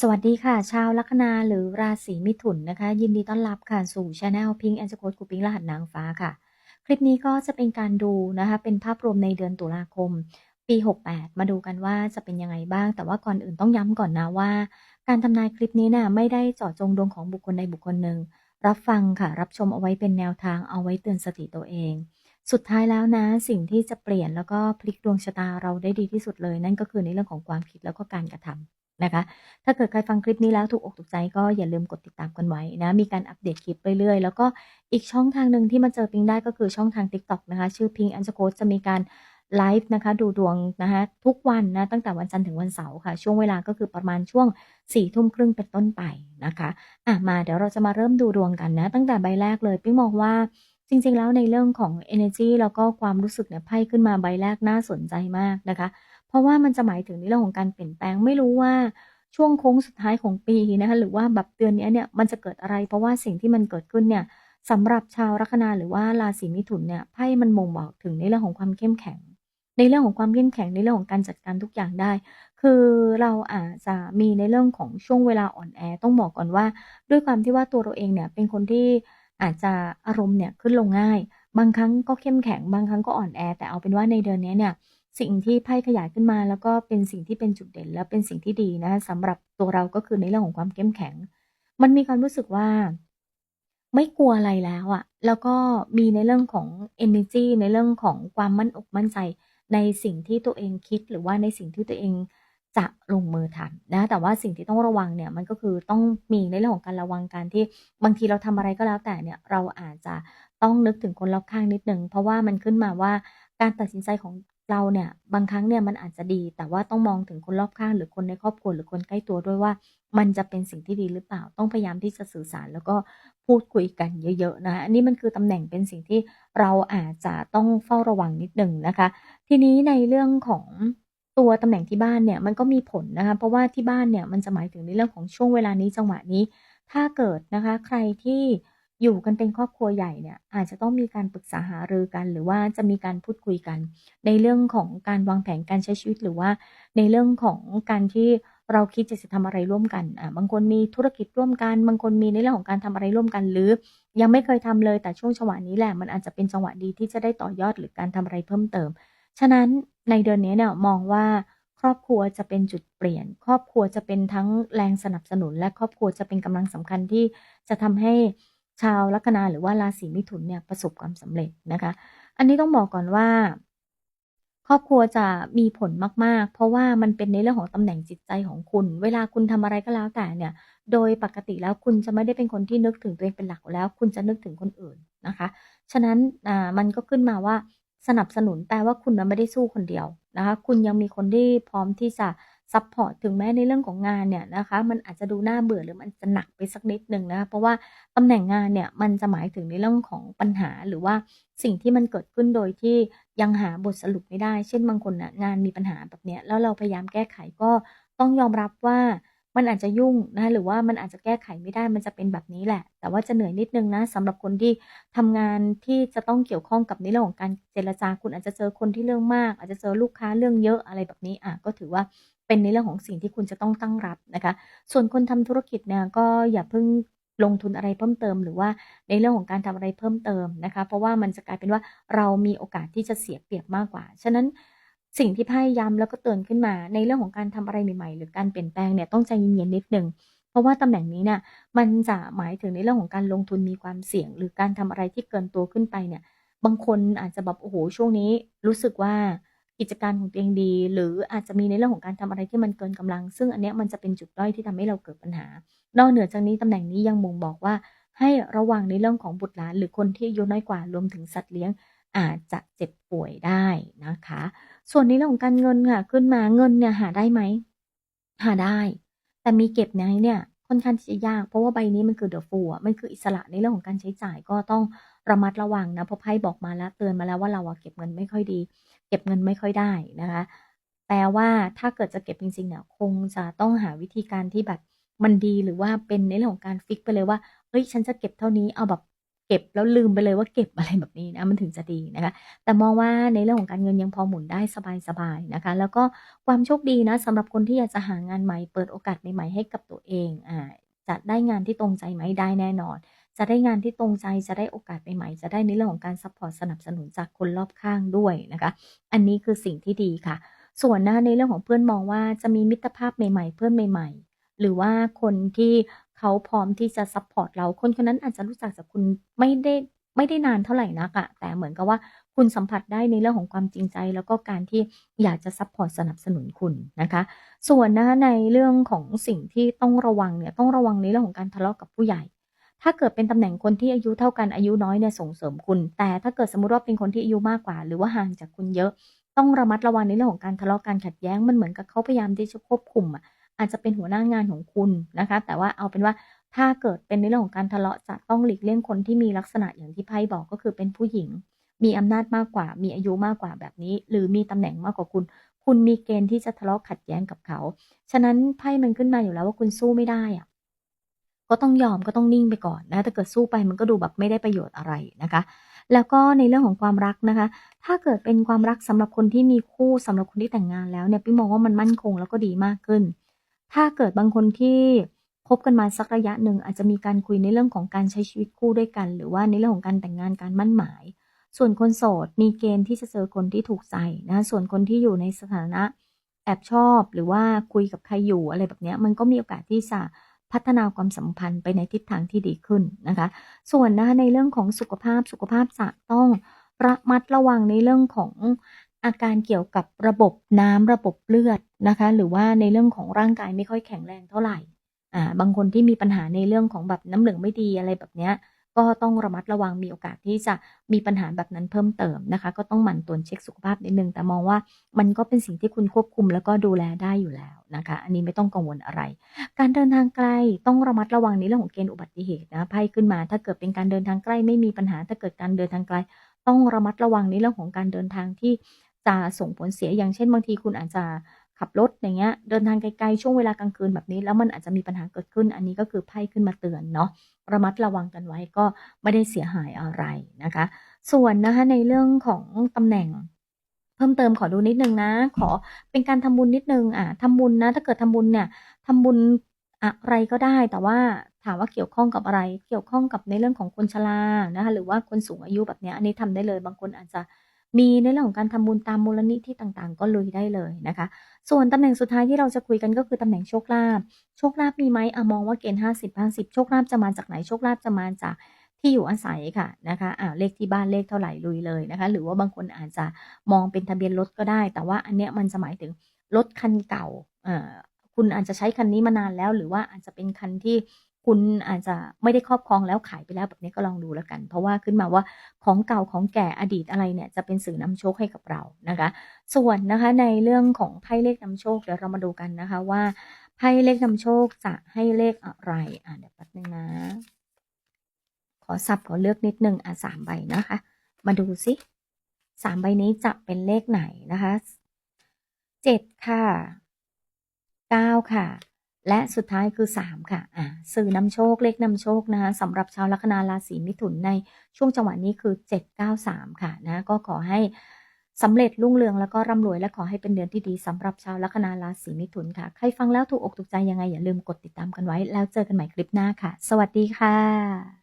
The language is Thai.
สวัสดีค่ะ ชาวลัคนาหรือราศีมิถุนนะคะ ยินดีต้อนรับค่ะ สู่ช anel Pink and Coach ครูปิ๊งรหัสนางฟ้าค่ะ คลิปนี้ก็จะเป็นการดูนะคะ เป็นภาพรวมในเดือนตุลาคม ปี 68 มาดูกันว่าจะเป็นยังไงบ้าง แต่ว่าก่อนอื่นต้องย้ำก่อนนะว่า การทำนายคลิปนี้น่ะไม่ได้เจาะจงดวงของบุคคลใดบุคคลหนึ่ง รับฟังค่ะ รับชมเอาไว้เป็นแนวทางเอาไว้เตือนสติตัวเอง สุดท้ายแล้วนะ สิ่งที่จะเปลี่ยนแล้วก็พลิกดวงชะตาเราได้ดีที่สุดเลย นั่นก็คือในเรื่องของความคิดแล้วก็การกระทำ นะคะ ถ้าเกิดใครฟังคลิปนี้แล้วถูกอกถูกใจก็อย่าลืมกดติดตามกันไว้นะ มีการอัปเดตคลิปเรื่อยๆ แล้วก็อีกช่องทางหนึ่งที่มาเจอปิงได้ก็คือช่องทาง TikTok นะคะ ชื่อ Pink a n d c o จะมีการไลฟ์นะคะดูดวงนะคะทุกวันนะตั้งแต่วันจันทร์ถึงวันเสาร์ค่ะ ช่วงเวลาก็คือประมาณช่วง4ทุ่มครึ่งเป็นต้นไปนะคะอะมาเดี๋ยวเราจะมาเริ่มดูดวงกันนะ ตั้งแต่ใบแรกเลยปิ๊งมองว่าจริงๆ แล้วในเรื่องของ energy แล้วก็ความรู้สึกเนี่ยไพ่ขึ้นมาใบแรกน่าสนใจมากนะคะ เพราะว่ามันจะหมายถึงในเรื่องของการเปลี่ยนแปลงไม่รู้ว่าช่วงโค้งสุดท้ายของปีนะคะหรือว่าแบบเดือนนี้เนี่ยมันจะเกิดอะไร เพราะว่าสิ่งที่มันเกิดขึ้นเนี่ยสำหรับชาวลัคนาหรือว่าราศีมิถุนเนี่ยไพ่มันบ่งบอกถึงในเรื่องของความเข้มแข็ง ในเรื่องของความเข้มแข็งในเรื่องของการจัดการทุกอย่างได้ คือเราอาจจะมีในเรื่องของช่วงเวลาอ่อนแอต้องบอกก่อนว่า ด้วยความที่ว่าตัวเราเองเนี่ยเป็นคนที่อาจจะอารมณ์เนี่ยขึ้นลงง่าย บางครั้งก็เข้มแข็ง บางครั้งก็อ่อนแอ แต่เอาเป็นว่าในเดือนนี้เนี่ย สิ่งที่ไพ่ขยายขึ้นมา แล้วก็เป็นสิ่งที่เป็นจุดเด่น และเป็นสิ่งที่ดีนะสำหรับตัวเราก็คือในเรื่องของความเข้มแข็ง มันมีความรู้สึกว่า ไม่กลัวอะไรแล้วอะแล้วก็มีในเรื่องของ energy ในเรื่องของความมั่นอกมั่นใจ ในสิ่งที่ตัวเองคิดหรือว่าในสิ่งที่ตัวเองจะลงมือทำนะแต่ว่าสิ่งที่ต้องระวังเนี่ยมันก็คือต้องมีในเรื่องของการระวังการที่บางทีเราทำอะไรก็แล้วแต่เนี่ยเราอาจจะต้องนึกถึงคนรอบข้างนิดนึงเพราะว่ามันขึ้นมาว่าการตัดสินใจของ เราเนี่ยบางครั้งเนี่ยมันอาจจะดี แต่ว่าต้องมองถึงคนรอบข้างหรือคนในครอบครัวหรือคนใกล้ตัวด้วยว่า มันจะเป็นสิ่งที่ดีหรือเปล่า ต้องพยายามที่จะสื่อสารแล้วก็พูดคุยกันเยอะๆนะคะอันนี้มันคือตำแหน่งเป็นสิ่งที่เราอาจจะต้องเฝ้าระวังนิดหนึ่งนะคะ ทีนี้ในเรื่องของตัวตำแหน่งที่บ้านเนี่ยมันก็มีผลนะคะเพราะว่าที่บ้านเนี่ยมันจะหมายถึงในเรื่องของช่วงเวลานี้จังหวะนี้ ถ้าเกิดนะคะใครที่ อยู่กันเป็นครอบครัวใหญ่เนี่ยอาจจะต้องมีการปรึกษาหารือกัน หรือว่าจะมีการพูดคุยกัน ในเรื่องของการวางแผนการใช้ชีวิตหรือว่า ในเรื่องของการที่เราคิดจะจะทำอะไรร่วมกันอ่าบางคนมีธุรกิจร่วมกัน บางคนมีในเรื่องของการทำอะไรร่วมกัน หรือยังไม่เคยทำเลยแต่ช่วงจังหวะนี้แหละมันอาจจะเป็นจังหวะดีที่จะได้ต่อยอดหรือการทำอะไรเพิ่มเติม ฉะนั้นในเดือนนี้เนี่ยมองว่าครอบครัวจะเป็นจุดเปลี่ยน ครอบครัวจะเป็นทั้งแรงสนับสนุน และครอบครัวจะเป็นกำลังสำคัญที่จะทำให้ ชาวลัคนาหรือว่าราศีมิถุนเนี่ยประสบความสำเร็จนะคะ อันนี้ต้องบอกก่อนว่า ครอบครัวจะมีผลมาก ๆ เพราะว่ามันเป็นในเรื่องของตำแหน่งจิตใจของคุณ เวลาคุณทำอะไรก็แล้วแต่เนี่ย โดยปกติแล้วคุณจะไม่ได้เป็นคนที่นึกถึงตัวเองเป็นหลักแล้ว คุณจะนึกถึงคนอื่นนะคะ ฉะนั้นอ่ามันก็ขึ้นมาว่าสนับสนุนแปลว่าคุณไม่ได้สู้คนเดียวนะคะ คุณยังมีคนที่พร้อมที่จะ ซัปพอร์ตถึงแม้ในเรื่องของงานเนี่ยนะคะ มันอาจจะดูน่าเบื่อหรือมันจะหนักไปสักนิดหนึ่งนะคะเพราะว่าตำแหน่งงานเนี่ยมันจะหมายถึงในเรื่องของปัญหาหรือว่าสิ่งที่มันเกิดขึ้นโดยที่ยังหาบทสรุปไม่ได้ เช่นบางคนน่ะงานมีปัญหาแบบเนี้ยแล้วเราพยายามแก้ไขก็ต้องยอมรับว่ามันอาจจะยุ่งนะหรือว่ามันอาจจะแก้ไขไม่ได้มันจะเป็นแบบนี้แหละ แต่ว่าจะเหนื่อยนิดหนึ่งนะสำหรับคนที่ทำงานที่จะต้องเกี่ยวข้องกับในเรื่องของการเจรจาคุณอาจจะเจอคนที่เรื่องมาก อาจจะเจอลูกค้าเรื่องเยอะอะไรแบบนี้อะก็ถือว่า เป็นในเรื่องของสิ่งที่คุณจะต้องตั้งรับนะคะ ส่วนคนทำธุรกิจเนี่ยก็อย่าเพิ่งลงทุนอะไรเพิ่มเติม หรือว่าในเรื่องของการทำอะไรเพิ่มเติมนะคะ เพราะว่ามันจะกลายเป็นว่าเรามีโอกาสที่จะเสียเปรียบมากกว่า ฉะนั้นสิ่งที่ไพ่ย้ำแล้วก็เตือนขึ้นมา ในเรื่องของการทำอะไรใหม่ๆ หรือการเปลี่ยนแปลงเนี่ยต้องใจเย็นๆนิดหนึ่งเพราะว่าตำแหน่งนี้เนี่ยมันจะหมายถึงในเรื่องของการลงทุนมีความเสี่ยง หรือการทำอะไรที่เกินตัวขึ้นไปเนี่ยบางคนอาจจะแบบโอ้โหช่วงนี้รู้สึกว่า กิจการของตัวเองดี หรืออาจจะมีในเรื่องของการทำอะไรที่มันเกินกำลัง ซึ่งอันเนี้ยมันจะเป็นจุดด้อยที่ทำให้เราเกิดปัญหา นอกเหนือจากนี้ตำแหน่งนี้ยังบ่งบอกว่า ให้ระวังในเรื่องของบุตรหลานหรือคนที่อายุน้อยกว่ารวมถึงสัตว์เลี้ยงอาจจะเจ็บป่วยได้นะคะ ส่วนในเรื่องของการเงินค่ะขึ้นมาเงินเนี่ยหาได้ไหมหาได้ แต่มีเก็บไหมเนี่ยค่อนข้างที่จะยากเพราะว่าใบนี้มันคือ The Fool อะมันคืออิสระในเรื่องของการใช้จ่ายก็ต้องระมัดระวังนะเพราะไพ่บอกมาแล้วเตือนมาแล้วว่าเราอะเก็บเงินไม่ค่อยดี เก็บเงินไม่ค่อยได้นะคะ แปลว่าถ้าเกิดจะเก็บจริงๆเนี่ยคงจะต้องหาวิธีการที่แบบมันดีหรือว่าเป็นในเรื่องของการฟิกไปเลยว่าเฮ้ยฉันจะเก็บเท่านี้เอาแบบเก็บแล้วลืมไปเลยว่าเก็บอะไรแบบนี้นะมันถึงจะดีนะคะ แต่มองว่าในเรื่องของการเงินยังพอหมุนได้สบายๆนะคะ แล้วก็ความโชคดีนะสำหรับคนที่อยากจะหางานใหม่เปิดโอกาสใหม่ๆให้กับตัวเองอ่าจะได้งานที่ตรงใจไหมได้แน่นอน จะได้งานที่ตรงใจจะได้โอกาสใหม่ๆจะได้ในเรื่องของการซัปพอร์ตสนับสนุนจากคนรอบข้างด้วยนะคะ อันนี้คือสิ่งที่ดีค่ะ ส่วนนะคะในเรื่องของเพื่อนมองว่าจะมีมิตรภาพใหม่ ๆ เพื่อนใหม่ ๆ หรือว่าคนที่เขาพร้อมที่จะซัปพอร์ตเราคนคนนั้นอาจจะรู้จักจากคุณไม่ได้ไม่ได้นานเท่าไหร่นักอะแต่เหมือนกับว่าคุณสัมผัสได้ในเรื่องของความจริงใจ แล้วก็การที่อยากจะซัปพอร์ตสนับสนุนคุณนะคะ ส่วนนะในเรื่องของสิ่งที่ต้องระวังเนี่ยต้องระวังในเรื่องของการทะเลาะกับผู้ใหญ่ ถ้าเกิดเป็นตำแหน่งคนที่อายุเท่ากันอายุน้อยเนี่ยส่งเสริมคุณ แต่ถ้าเกิดสมมติว่าเป็นคนที่อายุมากกว่า หรือว่าห่างจากคุณเยอะ ต้องระมัดระวังในเรื่องของการทะเลาะการขัดแย้งมันเหมือนกับเขาพยายามที่จะควบคุมอะอาจจะเป็นหัวหน้างานของคุณนะคะ แต่ว่าเอาเป็นว่าถ้าเกิดเป็นในเรื่องของการทะเลาะจะต้องหลีกเลี่ยงคนที่มีลักษณะอย่างที่ไพ่บอกก็คือเป็นผู้หญิง มีอำนาจมากกว่า มีอายุมากกว่าแบบนี้ หรือมีตำแหน่งมากกว่าคุณ คุณมีเกณฑ์ที่จะทะเลาะขัดแย้งกับเขา ฉะนั้นไพ่มันขึ้นมาอยู่แล้วว่าคุณสู้ไม่ได้อะ ก็ต้องยอมก็ต้องนิ่งไปก่อนนะถ้าเกิดสู้ไปมันก็ดูแบบไม่ได้ประโยชน์อะไรนะคะ แล้วก็ในเรื่องของความรักนะคะ ถ้าเกิดเป็นความรักสำหรับคนที่มีคู่สำหรับคนที่แต่งงานแล้วเนี่ยปี้มองว่ามันมั่นคงแล้วก็ดีมากขึ้น ถ้าเกิดบางคนที่คบกันมาสักระยะหนึ่งอาจจะมีการคุยในเรื่องของการใช้ชีวิตคู่ด้วยกัน หรือว่าในเรื่องของการแต่งงานการมั่นหมาย ส่วนคนโสดมีเกณฑ์ที่จะเจอคนที่ถูกใจนะส่วนคนที่อยู่ในสถานะแอบชอบหรือว่าคุยกับใครอยู่อะไรแบบนี้มันก็มีโอกาสที่จะ พัฒนาความสัมพันธ์ไปในทิศทางที่ดีขึ้นนะคะ ส่วนนะคะในเรื่องของสุขภาพสุขภาพจะต้องระมัดระวังในเรื่องของอาการเกี่ยวกับระบบน้ำระบบเลือดนะคะ หรือว่าในเรื่องของร่างกายไม่ค่อยแข็งแรงเท่าไหร่อ่าบางคนที่มีปัญหาในเรื่องของแบบน้ำเหลืองไม่ดีอะไรแบบเนี้ย ก็ต้องระมัดระวังมีโอกาสที่จะมีปัญหาแบบนั้นเพิ่มเติมนะคะ ก็ต้องหมั่นตรวจเช็กสุขภาพนิดนึง แต่มองว่ามันก็เป็นสิ่งที่คุณควบคุมแล้วก็ดูแลได้อยู่แล้วนะคะ อันนี้ไม่ต้องกังวลอะไร การเดินทางไกลต้องระมัดระวังในเรื่องของเกณฑ์อุบัติเหตุนะไพ่ขึ้นมา ถ้าเกิดเป็นการเดินทางใกล้ไม่มีปัญหา ถ้าเกิดการเดินทางไกล ต้องระมัดระวังในเรื่องของการเดินทางที่จะส่งผลเสียอย่างเช่นบางทีคุณอาจจะ ขับรถอย่างเงี้ยเดินทางไกลๆช่วงเวลากลางคืนแบบนี้ แล้วมันอาจจะมีปัญหาเกิดขึ้น อันนี้ก็คือไพ่ขึ้นมาเตือนเนาะระมัดระวังกันไว้ก็ไม่ได้เสียหายอะไรนะคะ ส่วนนะคะในเรื่องของตำแหน่งเพิ่มเติมขอดูนิดนึงนะ ขอเป็นการทำบุญนิดนึงอ่าทำบุญนะ ถ้าเกิดทำบุญเนี่ยทำบุญอะไรก็ได้แต่ว่าถามว่าเกี่ยวข้องกับอะไร เกี่ยวข้องกับในเรื่องของคนชรานะคะหรือว่าคนสูงอายุแบบเนี้ยอันนี้ทำได้เลย บางคนอาจจะ มีในเรื่องของการทำบุญตามมูลนิธิต่างๆ ก็ลุยได้เลยนะคะ ส่วนตำแหน่งสุดท้ายที่เราจะคุยกันก็คือตำแหน่งโชคลาภโชคลาภมีไหมอะมองว่าเกณฑ์50-50โชคลาภจะมาจากไหนโชคลาภจะมาจากที่อยู่อาศัยค่ะนะคะอ่าเลขที่บ้านเลขเท่าไหร่ลุยเลยนะคะ หรือว่าบางคนอาจจะมองเป็นทะเบียนรถก็ได้ แต่ว่าอันเนี้ยมันจะหมายถึงรถคันเก่าเอ่อคุณอาจจะใช้คันนี้มานานแล้ว หรือว่าอาจจะเป็นคันที่ คุณอาจจะไม่ได้ครอบครองแล้วขายไปแล้วแบบนี้ก็ลองดูแล้วกัน เพราะว่าขึ้นมาว่าของเก่าของแก่อดีตอะไรเนี่ยจะเป็นสื่อนำโชคให้กับเรานะคะ ส่วนนะคะในเรื่องของไพ่เลขนำโชคเดี๋ยวเรามาดูกันนะคะว่าไพ่เลขนำโชคจะให้เลขอะไรอ่าเดี๋ยวแป๊บนึงนะ ขอสับขอเลือกนิดนึงอ่า3ใบนะคะ มาดูซิ3ใบนี้จะเป็นเลขไหนนะคะ7ค่ะ9ค่ะ และสุดท้ายคือ 3 ค่ะะสื่อนำโชคเลขนำโชคนะคะสำหรับชาวลัคนาราศีมิถุนในช่วงจังหวะนี้คือ 793 ค่ะนะก็ขอให้สำเร็จรุ่งเรืองแล้วก็ร่ำรวยและขอให้เป็นเดือนที่ดีสำหรับชาวลัคนาราศีมิถุนค่ะ ใครฟังแล้วถูกอกถูกใจยังไงอย่าลืมกดติดตามกันไว้ แล้วเจอกันใหม่คลิปหน้าค่ะ สวัสดีค่ะ